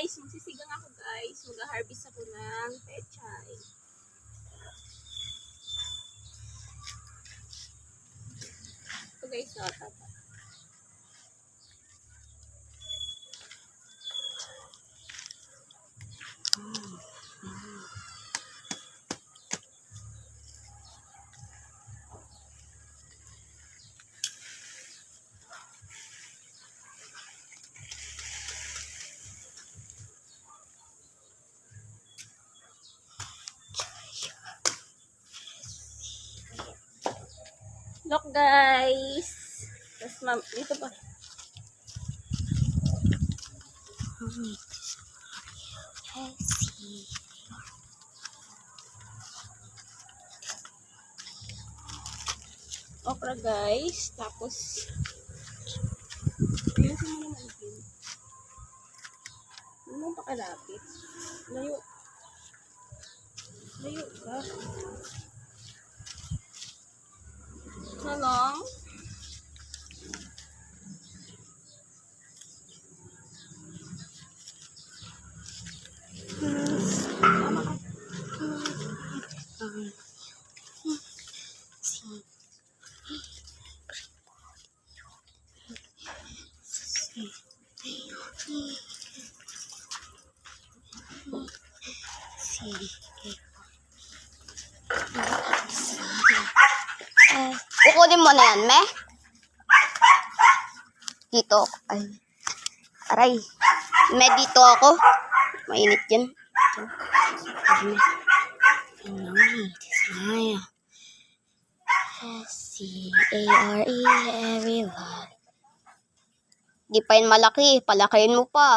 guys, magsisigang ako guys. Mag-harvest ako ng pechay. Ito guys, oh, tata. Look guys. Tapos ma'am, dito pa. Okra guys. Tapos, ayusin mo naman din. Ano pakalapit? Layo. Layo ka. Eh, kukunin mo na yan, me? Dito. Ay. Aray. Me, dito ako. Mainit yan. Ay, me. Ano, Desmaya. S-C-A-R-E, everyone. Di pa yun malaki. Palakihin mo pa.